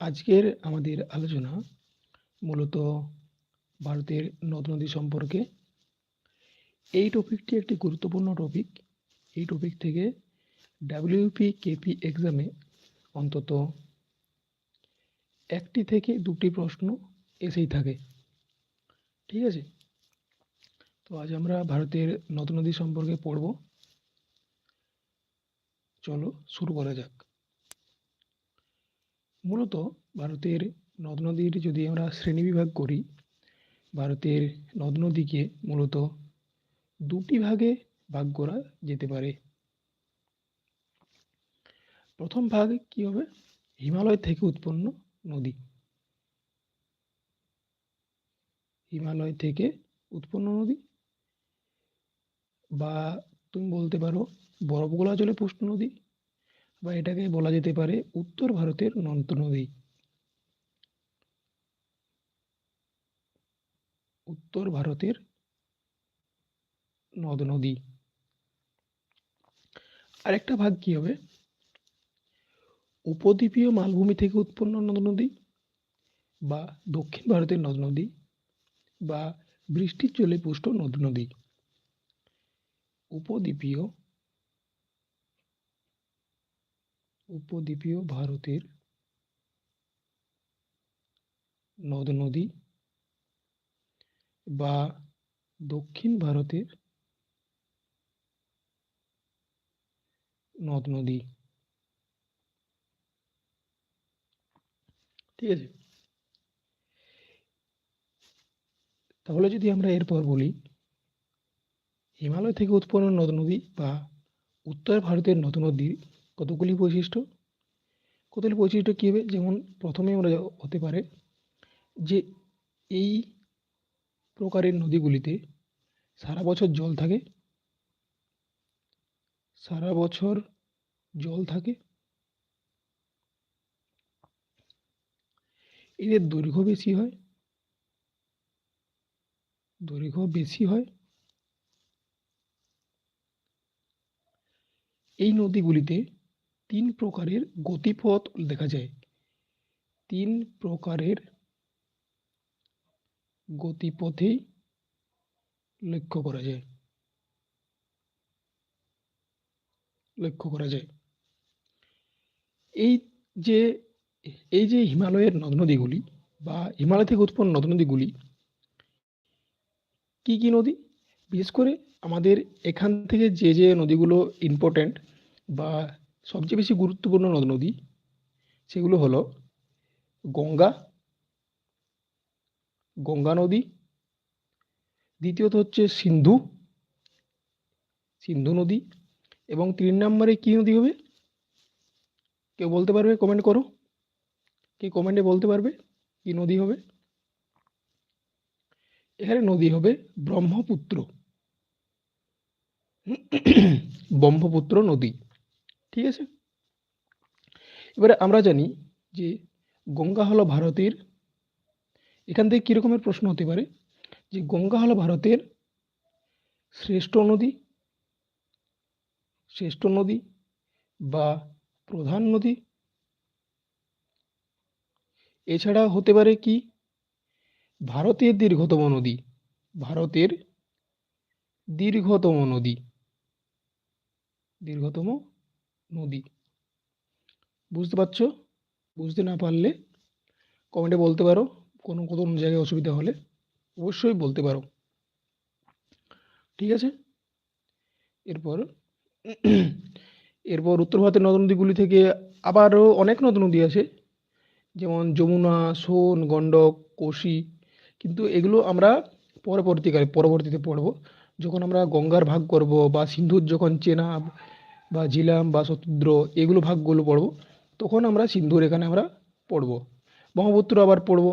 আজকের আমাদের আলোচনা মূলত ভারতের নদ-নদী সম্পর্কে। এই টপিকটি একটি গুরুত্বপূর্ণ টপিক। এই টপিক থেকে ডাব্লিউপি-কেপি এক্সামে অন্তত একটি থেকে দুটি প্রশ্ন এসেই থাকে। ঠিক আছে? তো আজ আমরা ভারতের নদ-নদী সম্পর্কে পড়ব। চলো শুরু করা যাক। মূলত ভারতের নদ-নদীর যদি আমরা শ্রেণীবিভাগ করি, ভারতের নদ-নদীকে মূলত দুটি ভাগে ভাগ করা যেতে পারে। প্রথম ভাগ কি হবে? হিমালয় থেকে উৎপন্ন নদী। হিমালয় থেকে উৎপন্ন নদী বা তুমি বলতে পারো বরফ গলা জলে পুষ্ট নদী বা এটাকে বলা যেতে পারে উত্তর ভারতের নদ নদী। উত্তর ভারতের নদ নদী। আরেকটা ভাগ কি হবে? উপদ্বীপীয় মালভূমি থেকে উৎপন্ন নদ নদী বা দক্ষিণ ভারতের নদ নদী বা বৃষ্টির জলে পুষ্ট নদ নদী। উপদ্বীপীয় উপদ্বীপীয় ভারতের নদ নদী বা দক্ষিণ ভারতের নদ নদী। ঠিক আছে? তাহলে যদি আমরা এরপর বলি, হিমালয় থেকে উৎপন্ন নদ নদী বা উত্তর ভারতের নদ নদীর কতগুলি বৈশিষ্ট্য? কতগুলি বৈশিষ্ট্য কী হবে? যেমন প্রথমে আমরা হতে পারে যে এই প্রকারের নদীগুলিতে সারা বছর জল থাকে। সারা বছর জল থাকে। এদের দৈর্ঘ্য বেশি হয়। দৈর্ঘ্য বেশি হয়। এই নদীগুলিতে তিন প্রকারের গতিপথ দেখা যায়। তিন প্রকারের গতিপথেই লক্ষ্য করা যায়। লক্ষ্য করা যায়। এই যে এই যে হিমালয়ের নদ নদীগুলি বা হিমালয় থেকে উৎপন্ন নদ নদীগুলি, কি কি নদী? বিশেষ করে আমাদের এখান থেকে যে যে নদীগুলো ইম্পর্ট্যান্ট বা সবচেয়ে বেশি গুরুত্বপূর্ণ নদ নদী সেগুলো হলো গঙ্গা গঙ্গা নদী, দ্বিতীয়ত হচ্ছে সিন্ধু সিন্ধু নদী এবং তিন নম্বরে কী নদী হবে? কেউ বলতে পারবে? কমেন্ট করো। কে কমেন্টে বলতে পারবে? কি নদী হবে? এখানে নদী হবে ব্রহ্মপুত্র। ব্রহ্মপুত্র নদী। ঠিক আছে? এবারে আমরা জানি যে গঙ্গা হলো ভারতের, এখান থেকে কীরকমের প্রশ্ন হতে পারে? যে গঙ্গা হলো ভারতের শ্রেষ্ঠ নদী শ্রেষ্ঠ নদী বা প্রধান নদী? এছাড়া হতে পারে কি? ভারতের দীর্ঘতম নদী, ভারতের দীর্ঘতম নদী। দীর্ঘতম নদী। বুঝতে পারছ? বুঝতে না পারলে কমেন্টে বলতে পারো, কোনো কোনো জায়গায় অসুবিধা হলে অবশ্যই বলতে পারো। ঠিক আছে? এরপর এরপর উত্তর ভারতের নদ নদীগুলি থেকে আবারও অনেক নদ নদী আছে, যেমন যমুনা, সোন গণ্ডক কোশি, কিন্তু এগুলো আমরা পরবর্তীকালে, পরবর্তীতে পড়ব। যখন আমরা গঙ্গার ভাগ করব বা সিন্ধুর যখন চেনাব বা ঝিলাম বা শত্রুদ্র এগুলো ভাগগুলো পড়ব। তখন আমরা সিন্ধুর এখানে আমরা পড়ব। ব্রহ্মপুত্র আবার পড়ব,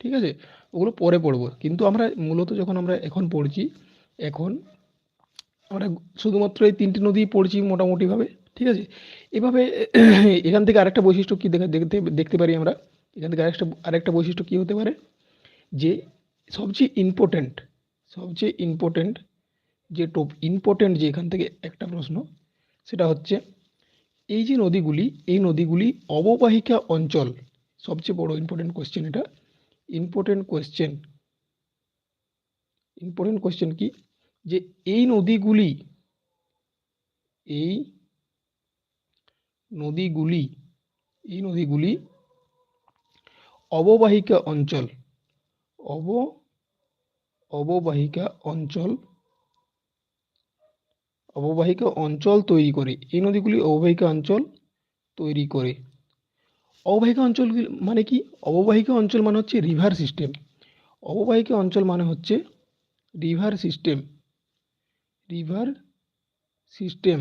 ঠিক আছে? ওগুলো পরে পড়ব। কিন্তু আমরা মূলত যখন আমরা এখন পড়ছি, এখন আমরা শুধুমাত্র এই তিনটি নদী পড়ছি মোটামুটিভাবে, ঠিক আছে? এভাবে এখান থেকে আরেকটা বৈশিষ্ট্য কী দেখা দেখতে দেখতে পারি আমরা? এখান থেকে আরেকটা আরেকটা বৈশিষ্ট্য কী হতে পারে? যে সবচেয়ে ইম্পর্ট্যান্ট সবচেয়ে ইম্পর্ট্যান্ট যে টোপ ইম্পর্ট্যান্ট যে এখান থেকে একটা প্রশ্ন সেটা হচ্ছে এই যে নদীগুলি, এই নদীগুলি অববাহিকা অঞ্চল, সবচেয়ে বড় ইম্পর্টেন্ট কোয়েশ্চেন এটা। ইম্পর্টেন্ট কোয়েশ্চেন ইম্পর্টেন্ট কোয়েশ্চেন কি? যে এই নদীগুলি এই নদীগুলি এই নদীগুলি অববাহিকা অঞ্চল, অব, অববাহিকা অঞ্চল অববাহিকা অঞ্চল তৈরি করে। এই নদীগুলি অববাহিকা অঞ্চল তৈরি করে। অববাহিকা অঞ্চল মানে কি? অববাহিকা অঞ্চল মানে হচ্ছে রিভার সিস্টেম অববাহিকা অঞ্চল মানে হচ্ছে রিভার সিস্টেম রিভার সিস্টেম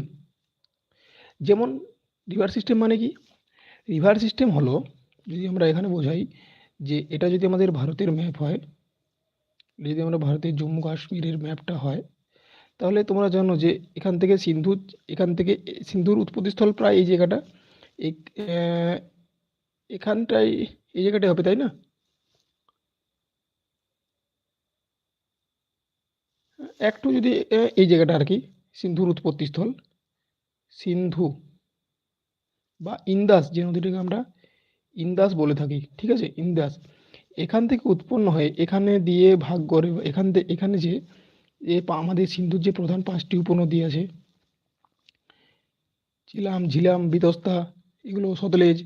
যেমন রিভার সিস্টেম মানে কি? রিভার সিস্টেম হলো, যদি আমরা এখানে বোঝাই যে এটা যদি আমাদের ভারতের ম্যাপ হয়, যদি আমরা ভারতের জম্মু কাশ্মীরের ম্যাপটা হয় তাহলে তোমরা জানো যে এখান থেকে সিন্ধু, এখান থেকে সিন্ধুর উৎপত্তিস্থল প্রায় এই জায়গাটা। এখানটায় এই জায়গাটায় হবে, তাই না? একটু যদি এই জায়গাটা আর কি, সিন্ধুর উৎপত্তিস্থল। সিন্ধু বা ইন্দাস, যে নদীটাকে আমরা ইন্দাস বলে থাকি, ঠিক আছে? ইন্দাস। এখান থেকে উৎপন্ন হয়ে এখানে দিয়ে ভাগ করে, এখান থেকে, এখানে যে পা- আমাদের সিন্ধুর যে প্রধান পাঁচটি উপনদী আছে চিলাম ঝিলাম, বিতস্তা, এগুলো সতলেজ,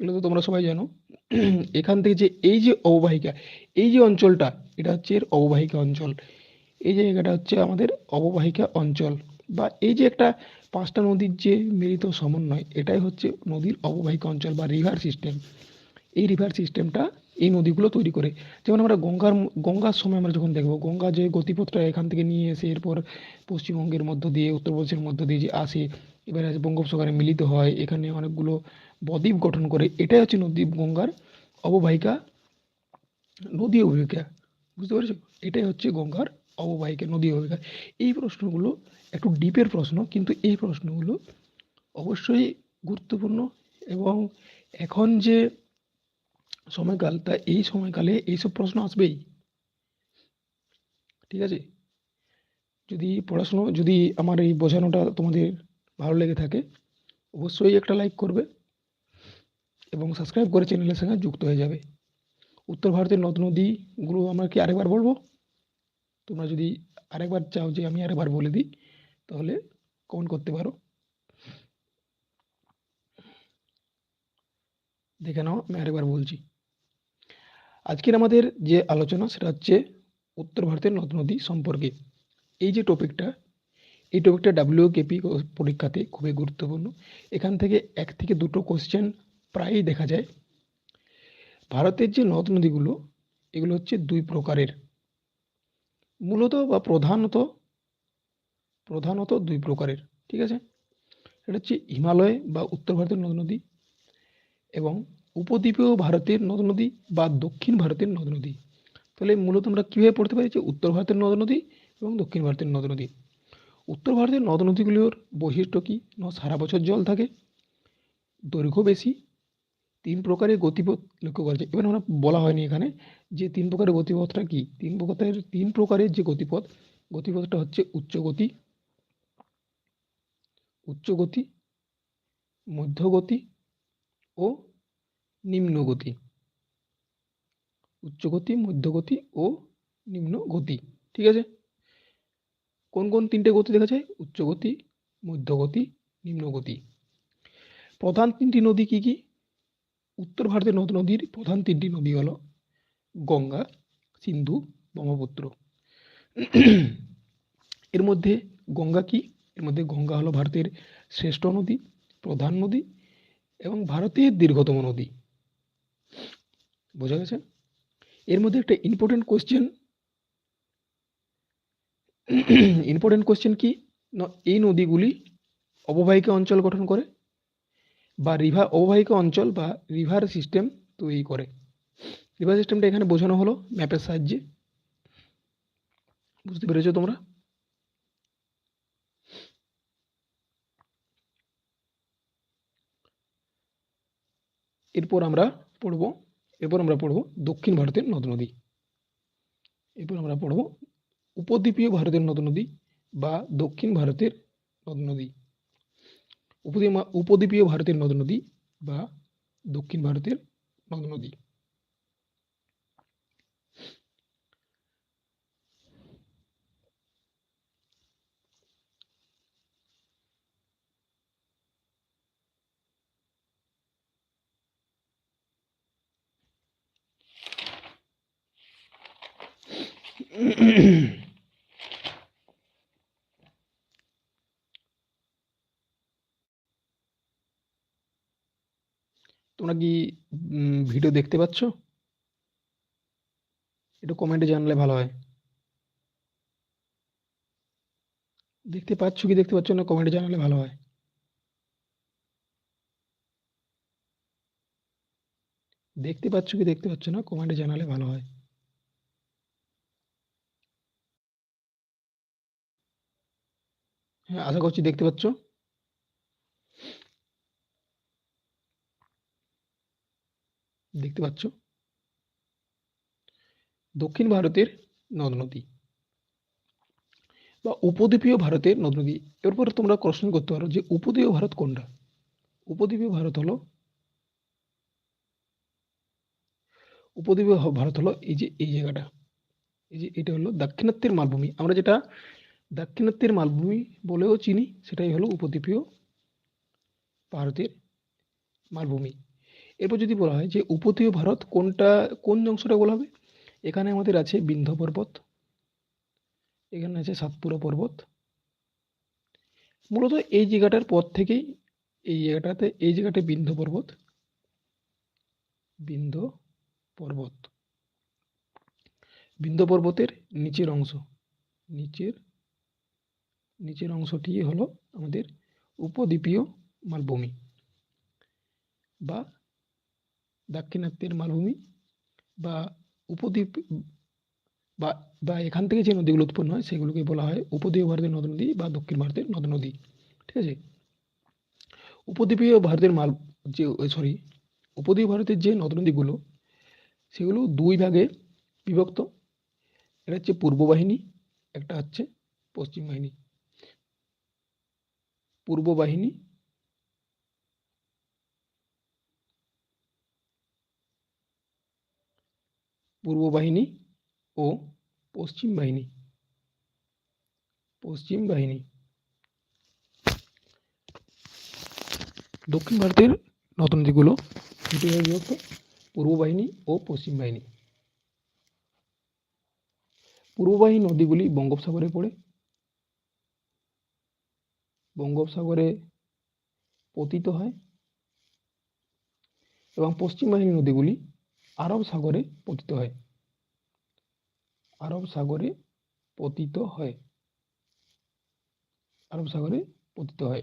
এগুলো তো তোমরা সবাই জানো। এখান থেকে যে এই যে অববাহিকা, এই যে অঞ্চলটা, এটা হচ্ছে এর অববাহিকা অঞ্চল। এই জায়গাটা হচ্ছে আমাদের অববাহিকা অঞ্চল বা এই যে একটা পাঁচটা নদীর যে মিলিত সমন্বয়, এটাই হচ্ছে নদীর অববাহিকা অঞ্চল বা রিভার সিস্টেম এই রিভার সিস্টেমটা এই নদীগুলো তৈরি করে। যেমন আমরা গঙ্গার গঙ্গার সময় আমরা যখন দেখব, গঙ্গা যে গতিপথটা এখান থেকে নিয়ে এসে এরপর পশ্চিমবঙ্গের মধ্য দিয়ে, উত্তরপ্রদেশের মধ্য দিয়ে যে আসে, এবারে বঙ্গোপসাগরে মিলিত হয়, এখানে অনেকগুলো বদ্বীপ গঠন করে, এটাই হচ্ছে নদী গঙ্গার অববাহিকা, নদী অববাহিকা। বুঝতে পেরেছ? এটাই হচ্ছে গঙ্গার অববাহিকা, নদী অববাহিকা। এই প্রশ্নগুলো একটু ডিপের প্রশ্ন, কিন্তু এই প্রশ্নগুলো অবশ্যই গুরুত্বপূর্ণ এবং এখন যে সময়কাল তা এই সময়কালে এইসব প্রশ্ন আসবেই। ঠিক আছে? যদি পড়াশুনো, যদি আমার এই বোঝানোটা তোমাদের ভালো লেগে থাকে, অবশ্যই একটা লাইক করবে এবং সাবস্ক্রাইব করে চ্যানেলের সঙ্গে যুক্ত হয়ে যাবে। উত্তর ভারতের নদ নদীগুলো আমরা কি আরেকবার বলব? তোমরা যদি আরেকবার চাও যে আমি আরেকবার বলে দিই, তাহলে কমেন্ট করতে পারো। দেখে নাও, আমি আরেকবার বলছি। আজকের আমাদের যে আলোচনা সেটা হচ্ছে উত্তর ভারতের নদ নদী সম্পর্কে। এই যে টপিকটা এই টপিকটা ডাব্লিউকেপি পরীক্ষাতে খুবই গুরুত্বপূর্ণ। এখান থেকে এক থেকে দুটো কোশ্চেন প্রায়ই দেখা যায়। ভারতের যে নদ নদীগুলো, এগুলো হচ্ছে দুই প্রকারের। মূলত বা প্রধানত প্রধানত দুই প্রকারের, ঠিক আছে? এটা হচ্ছে হিমালয় বা উত্তর ভারতের নদ নদী এবং উপদ্বীপীয় ভারতের নদ নদী বা দক্ষিণ ভারতের নদ নদী তাহলে মূলত আমরা কীভাবে পড়তে পারি যে উত্তর ভারতের নদ নদী এবং দক্ষিণ ভারতের নদ নদী উত্তর ভারতের নদ নদীগুলোর বৈশিষ্ট্য কী? না সারা বছর জল থাকে, দৈর্ঘ্য বেশি, তিন প্রকারের গতিপথ লক্ষ্য করা যায়। এবার আমরা বলা হয়নি এখানে যে তিন প্রকারের গতিপথটা কী। তিন প্রকারের তিন প্রকারের যে গতিপথ, গতিপথটা হচ্ছে উচ্চ গতি উচ্চ গতি মধ্য গতি ও নিম্ন গতি, উচ্চ গতি, মধ্য গতি ও নিম্ন গতি, ঠিক আছে? কোন কোন তিনটে গতি দেখা যায়? উচ্চ গতি, মধ্য গতি, নিম্ন গতি। প্রধান তিনটি নদী কি কি? উত্তর ভারতের নদ নদীর প্রধান তিনটি নদী হলো গঙ্গা, সিন্ধু, ব্রহ্মপুত্র। এর মধ্যে গঙ্গা কি? এর মধ্যে গঙ্গা হলো ভারতের শ্রেষ্ঠ নদী, প্রধান নদী এবং ভারতের দীর্ঘতম নদী। বোঝা গেছে? এর মধ্যে একটা ইম্পর্টেন্ট কোশ্চেন ইম্পর্টেন্ট কোশ্চেন কি? এই নদীগুলি অববাহিকা অঞ্চল গঠন করে বা রিভার অববাহিকা অঞ্চল বা রিভার সিস্টেম তৈরি করে। রিভার সিস্টেমটা এখানে বোঝানো হলো ম্যাপের সাহায্যে। বুঝতে পেরেছ তোমরা? এরপর আমরা পড়ব এরপর আমরা পড়ব দক্ষিণ ভারতের নদ নদী। এরপর আমরা পড়ব উপদ্বীপীয় ভারতের নদ নদী বা দক্ষিণ ভারতের নদ নদী। উপদ্বীপ উপদ্বীপীয় ভারতের নদ নদী বা দক্ষিণ ভারতের নদ নদী। তোমরা কি ভিডিও দেখতে পাচ্ছ? একটু কমেন্টে জানলে ভালো হয়। দেখতে পাচ্ছ কি দেখতে পাচ্ছ না কমেন্টে জানালে ভালো হয়। দেখতে পাচ্ছ কি দেখতে পাচ্ছ না কমেন্টে জানালে ভালো হয়। হ্যাঁ আশা করছি দেখতে পাচ্ছ। দেখতে পাচ্ছ। দক্ষিণ ভারতের নদ নদী বা উপদ্বীপীয় ভারতের নদ নদী এরপর তোমরা প্রশ্ন করতে পারো যে উপদ্বীপীয় ভারত কোনটা? উপদ্বীপীয় ভারত হলো উপদ্বীপীয় ভারত হলো এই যে, এই জায়গাটা। এই যে, এটা হলো দাক্ষিণাত্যের মালভূমি। আমরা যেটা দাক্ষিণাত্যের মালভূমি বলেও চিনি, সেটাই হলো উপদ্বীপীয় ভারতের মালভূমি। এরপর যদি বলা হয় যে উপদ্বীপীয় ভারত কোনটা, কোন অংশটা বলা হবে? এখানে আমাদের আছে বিন্ধ্য পর্বত, এখানে আছে সাতপুরা পর্বত। মূলত এই জায়গাটার পর থেকেই, এই জায়গাটাতে, এই জায়গাটা বিন্ধ্য পর্বত বিন্ধ্য পর্বত। বিন্ধ্য পর্বতের নিচের অংশ, নিচের নিচের অংশটি হলো আমাদের উপদ্বীপীয় মালভূমি বা দাক্ষিণাত্যের মালভূমি বা উপদ্বীপ বা বা এখান থেকে যে নদীগুলো উৎপন্ন হয় সেগুলোকে বলা হয় উপদ্বীপ ভারতের নদ নদী বা দক্ষিণ ভারতের নদ নদী। ঠিক আছে? উপদ্বীপীয় ভারতের মাল, যে সরি উপদ্বীপ ভারতের যে নদ নদীগুলো, সেগুলো দুই ভাগে বিভক্ত। এটা হচ্ছে পূর্ব বাহিনী, একটা হচ্ছে পশ্চিম বাহিনী। পূর্ব বাহিনী পূর্ব বাহিনী ও পশ্চিম বাহিনী। পশ্চিম বাহিনী। দক্ষিণ ভারতের নদ নদীগুলো দুটি ভাগে বিভক্ত পূর্ব বাহিনী ও পশ্চিম বাহিনী। পূর্ব বাহিনী নদীগুলি বঙ্গোপসাগরে পড়ে বঙ্গোপসাগরে পতিত হয় এবং পশ্চিম বাহিনী নদীগুলি আরব সাগরে পতিত হয়। আরব সাগরে পতিত হয়। আরব সাগরে পতিত হয়।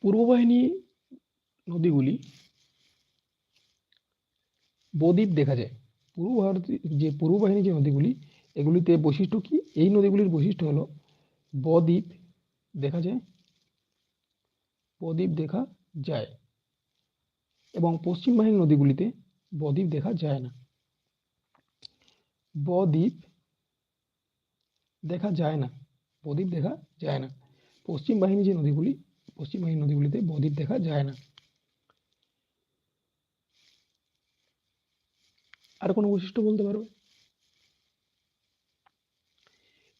পূর্ব বাহিনী নদীগুলি বদ্বীপ দেখা যায়। পূর্ব ভারতে যে পূর্ব বাহিনী যে নদীগুলি, এগুলিতে বৈশিষ্ট্য কি? এই নদীগুলির বৈশিষ্ট্য হলো বদ্বীপ দেখা যায়? বদ্বীপ দেখা যায়। এবং পশ্চিম বাহিনী নদীগুলিতে বদ্বীপ দেখা যায় না। বদ্বীপ দেখা যায় না। বদ্বীপ দেখা যায় না। পশ্চিম বাহিনী যে নদীগুলি, পশ্চিম বাহিনী নদীগুলিতে বদ্বীপ দেখা যায় না। আর কোনো বৈশিষ্ট্য বলতে পারবে?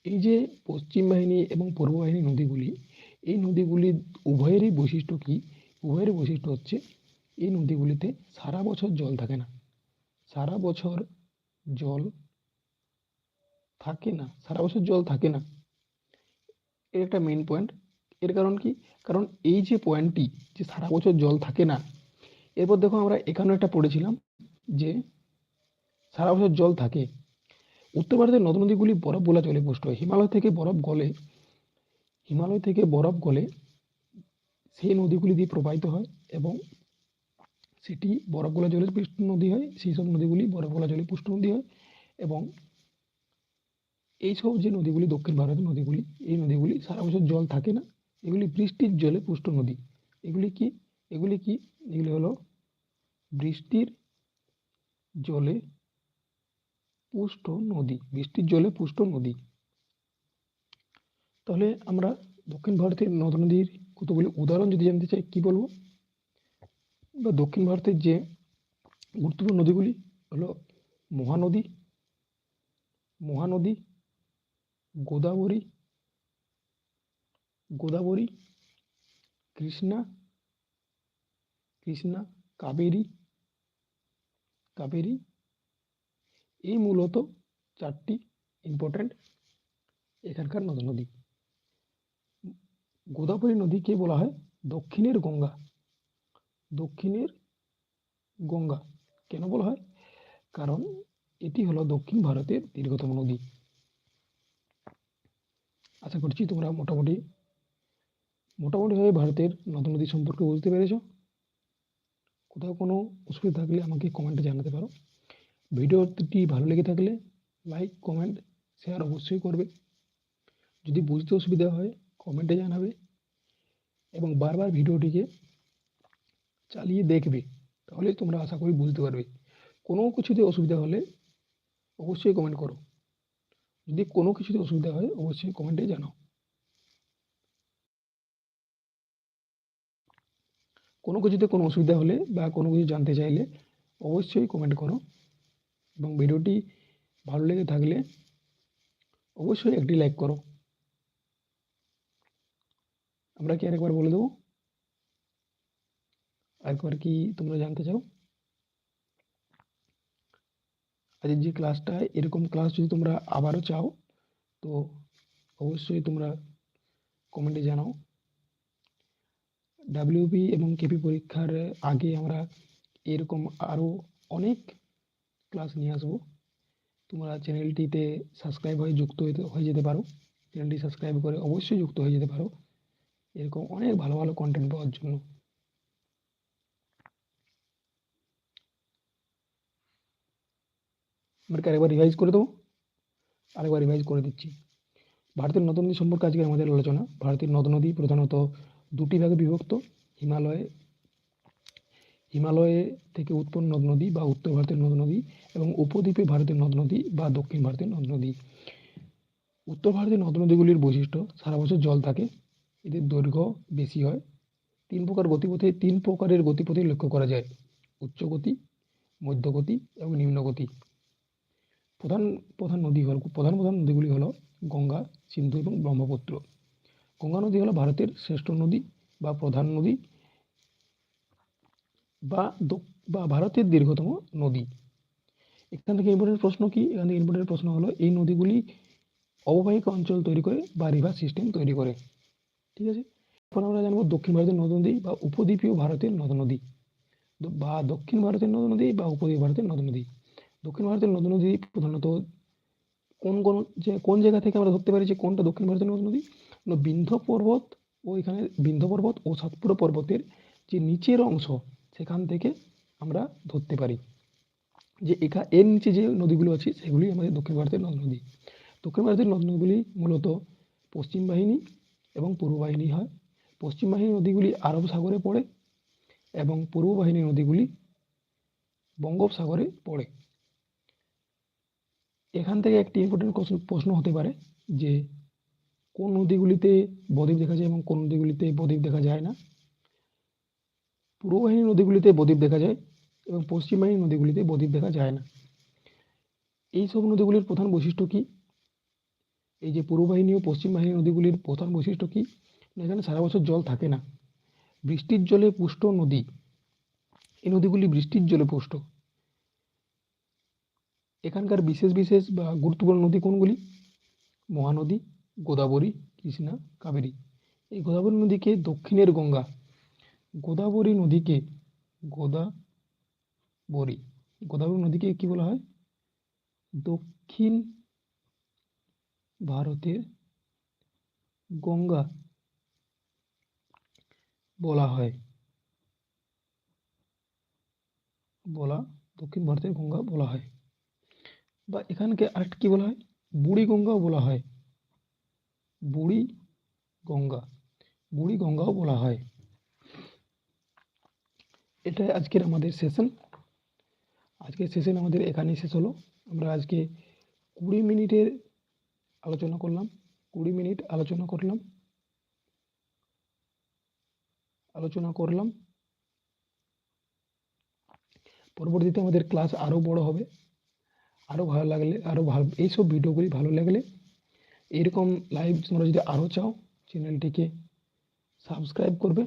এই যে পশ্চিম বাহিনী এবং পূর্ব বাহিনী নদীগুলি, এই নদীগুলির উভয়েরই বৈশিষ্ট্য কি? উভয়েরই বৈশিষ্ট্য হচ্ছে এই নদীগুলিতে সারা বছর জল থাকে না। সারা বছর জল থাকে না, সারা বছর জল থাকে না। এর একটা মেইন পয়েন্ট এর কারণ কি? কারণ এই যে পয়েন্টটি যে সারা বছর জল থাকে না, এরপর দেখো আমরা এখানেও একটা পড়েছিলাম যে সারা বছর জল থাকে। উত্তর ভারতের নদ নদীগুলি বরফ গোলা জলে পুষ্ট হয়। হিমালয় থেকে বরফ গলে, হিমালয় থেকে বরফ গলে সেই নদীগুলি দিয়ে প্রবাহিত হয় এবং সেটি বরফ গোলা জলে পুষ্ট নদী হয়, সেই সব নদীগুলি বরফ গোলা জলে পুষ্ট নদী হয় এবং এইসব যে নদীগুলি দক্ষিণ ভারতের নদীগুলি, এই নদীগুলি সারা বছর জল থাকে না, এগুলি বৃষ্টির জলে পুষ্ট নদী। এগুলি কি? এগুলি কি? এগুলি হলো বৃষ্টির জলে পুষ্ট নদী, বৃষ্টির জলে পুষ্ট নদী। তাহলে আমরা দক্ষিণ ভারতের নদ নদীর কতগুলি উদাহরণ যদি জানতে চাই, কি বলব? বা দক্ষিণ ভারতের যে গুরুত্বপূর্ণ নদীগুলি হলো মহানদী মহানদী, গোদাবরী গোদাবরী, কৃষ্ণা কৃষ্ণা, কাবেরী কাবেরী এই মূলত চারটি ইম্পর্ট্যান্ট এখানকার নদ, নদী। গোদাবরী নদীকে বলা হয় দক্ষিণের গঙ্গা। দক্ষিণের গঙ্গা কেন বলা হয়? কারণ এটি হলো দক্ষিণ ভারতের দীর্ঘতম নদী। আশা করছি তোমরা মোটামুটি, মোটামুটিভাবে ভারতের নদ, নদী সম্পর্কে বুঝতে পেরেছ। কোথাও কোনো অসুবিধা থাকলে আমাকে কমেন্টে জানাতে পারো। ভিডিওটি ভালো লেগে থাকলে লাইক কমেন্ট শেয়ার অবশ্যই করবে। যদি বুঝতে অসুবিধা হয় কমেন্টে জানাবে এবং বারবার ভিডিওটিকে চালিয়ে দেখবে, তাহলে তোমরা আশা করি বুঝতে পারবে। কোনো কিছুতে অসুবিধা হলে অবশ্যই কমেন্ট করো। যদি কোনো কিছুতে অসুবিধা হয়, অবশ্যই কমেন্টে জানাও। কোনো কিছুতে কোনো অসুবিধা হলে বা কোনো কিছু জানতে চাইলে অবশ্যই কমেন্ট করো। এবং ভিডিওটি ভালো লেগে থাকলে অবশ্যই একটি লাইক করো। আমরা কি আরেকবার বলে দেবো? আরেকবার কি তোমরা জানতে চাও? আজকের যে ক্লাসটা এরকম ক্লাস যদি তোমরা আবারও চাও, তো অবশ্যই তোমরা কমেন্টে জানাও। ডাব্লিউপি এবং কেপি পরীক্ষার আগে আমরা এরকম আরও অনেক ক্লাস নিয়ে আসব। তোমরা চ্যানেলটিতে সাবস্ক্রাইব হয়ে যুক্ত হয়ে যেতে পারো। চ্যানেলটি সাবস্ক্রাইব করে অবশ্যই যুক্ত হয়ে যেতে পারো। এরকম অনেক ভালো ভালো কন্টেন্ট পাওয়ার জন্য। আমরা আরেকবার রিভাইজ করে দেবো। আরেকবার রিভাইজ করে দিচ্ছি। ভারতের নদ নদী সম্পর্কে আজকে আমাদের আলোচনা। ভারতের নদ নদী প্রধানত দুটি ভাগে বিভক্ত। হিমালয়ে হিমালয়ে থেকে উৎপন্ন নদ নদী বা উত্তর ভারতের নদ নদী এবং উপদ্বীপে ভারতের নদ নদী বা দক্ষিণ ভারতের নদ নদী। উত্তর ভারতের নদ নদীগুলির বৈশিষ্ট্য, সারা বছর জল থাকে, এদের দৈর্ঘ্য বেশি হয়, তিন প্রকার গতিপথে, তিন প্রকারের গতিপথে লক্ষ্য করা যায় উচ্চ গতি মধ্যগতি এবং নিম্নগতি। প্রধান প্রধান নদী হল, প্রধান প্রধান নদীগুলি হলো গঙ্গা, সিন্ধু এবং ব্রহ্মপুত্র। গঙ্গা নদী হলো ভারতের শ্রেষ্ঠ নদী বা প্রধান নদী। বা বা ভারতের দীর্ঘতম নদী। এখান থেকে ইম্পর্টেন্ট প্রশ্ন কি? এখান থেকে ইম্পর্টেন্ট প্রশ্ন হলো, এই নদীগুলি অববাহিকা অঞ্চল তৈরি করে বা রিভার সিস্টেম তৈরি করে। ঠিক আছে? এখন আমরা জানব দক্ষিণ ভারতের নদ নদী বা উপদ্বীপীয় ভারতের নদ নদী বা দক্ষিণ ভারতের নদ নদী বা উপদ্বীপ ভারতের নদ নদী দক্ষিণ ভারতের নদ নদী প্রধানত কোন কোন, যে কোন জায়গা থেকে আমরা ধরতে পারি যে কোনটা দক্ষিণ ভারতের নদ নদী বিন্ধ্য পর্বত ও এখানে বিন্ধ্য পর্বত ও সাতপুরা পর্বতের যে নিচের অংশ সেখান থেকে আমরা ধরতে পারি। যে এখা, এর নিচে যে নদীগুলো আছে, সেগুলি আমাদের দক্ষিণ ভারতের নদ নদী। দক্ষিণ ভারতের নদ নদীগুলি মূলত পশ্চিম বাহিনী এবং পূর্ব বাহিনী হয়। পশ্চিম বাহিনী নদীগুলি আরব সাগরে পড়ে এবং পূর্ব বাহিনী নদীগুলি বঙ্গোপসাগরে পড়ে। এখান থেকে একটি ইম্পর্টেন্ট প্রশ্ন হতে পারে যে, কোন নদীগুলিতে বদ্বীপ দেখা যায় এবং কোন নদীগুলিতে বদ্বীপ দেখা যায় না? পূর্ব বাহিনী নদীগুলিতে বদ্বীপ দেখা যায় এবং পশ্চিম বাহিনী নদীগুলিতে বদ্বীপ দেখা যায় না। এই সব নদীগুলির প্রধান বৈশিষ্ট্য কী? এই যে পূর্ব বাহিনী ও পশ্চিম বাহিনী নদীগুলির প্রধান বৈশিষ্ট্য কী? এখানে সারা বছর জল থাকে না। বৃষ্টির জলে পুষ্ট নদী। এই নদীগুলি বৃষ্টির জলে পুষ্ট। এখানকার বিশেষ বিশেষ বা গুরুত্বপূর্ণ নদী কোনগুলি? মহানদী, গোদাবরী, কৃষ্ণা, কাবেরী। এই গোদাবরী নদীকে দক্ষিণের গঙ্গা গোদাবরী নদীকে গোদাবরী গোদাবরী নদীকে কি বলা হয়? দক্ষিণ ভারতের গঙ্গা বলা হয়। বলা, দক্ষিণ ভারতের গঙ্গা বলা হয়। বা এখানকে আরেকটা কি বলা হয়? বুড়ি গঙ্গাও বলা হয়। বুড়ি গঙ্গা। বুড়ি গঙ্গাও বলা হয়। এটাই আজকের আমাদের সেশন আজকের সেশন আমাদের এখানেই শেষ হলো। আমরা আজকে কুড়ি মিনিটের আলোচনা করলাম। কুড়ি মিনিট আলোচনা করলাম। আলোচনা করলাম। পরবর্তীতে আমাদের ক্লাস আরও বড় হবে। আরও ভালো লাগলে আরও ভালো, এইসব ভিডিওগুলি ভালো লাগলে এরকম লাইভ তোমরা যদি আরও চাও চ্যানেলটিকে সাবস্ক্রাইব করবে।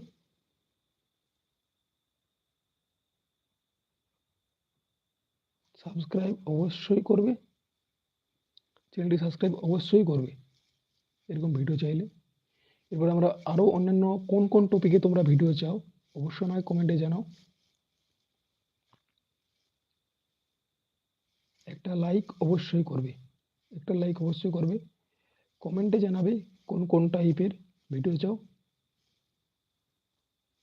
সাবস্ক্রাইব অবশ্যই করবে। চ্যানেলটি সাবস্ক্রাইব অবশ্যই করবে। এরকম ভিডিও চাইলে। এরপরে আমরা আরও অন্যান্য কোন কোন টপিকে তোমরা ভিডিও চাও, অবশ্যই নয় কমেন্টে জানাও। একটা লাইক অবশ্যই করবে। একটা লাইক অবশ্যই করবে। কমেন্টে জানাবে কোন কোন টাইপের ভিডিও চাও।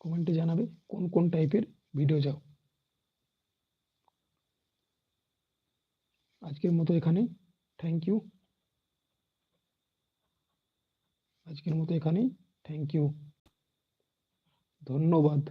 কমেন্টে জানাবে কোন কোন টাইপের ভিডিও চাও। আজকের মতো এখানেই থ্যাংক ইউ আজকের মতো এখানেই থ্যাংক ইউ ধন্যবাদ।